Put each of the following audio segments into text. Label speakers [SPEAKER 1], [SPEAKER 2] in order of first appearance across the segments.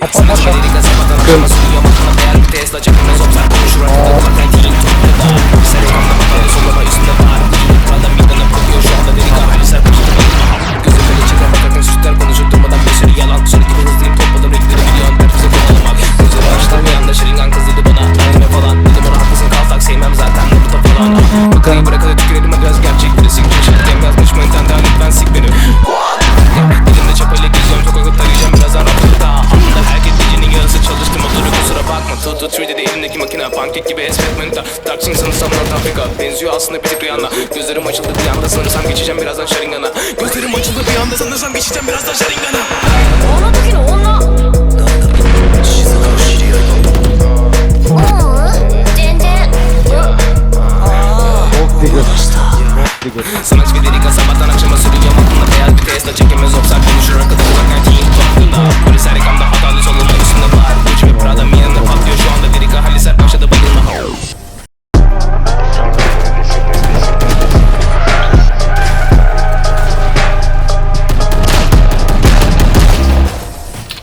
[SPEAKER 1] Aç aç aç. Tut tut dedi elimdeki makine pankek gibi esmet mental Taksim sanırsam North Afrika benziyor aslında bir tek rüyana Gözlerim açıldı bir anda sanırsam geçeceğim birazdan Sharingan'a Gözlerim açıldı bir anda sanırsam geçeceğim birazdan Sharingan'a
[SPEAKER 2] この時の女うん全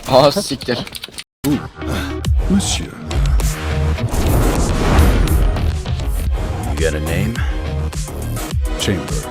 [SPEAKER 3] Aa siktir.
[SPEAKER 4] Monsieur. You got a name? Chamber.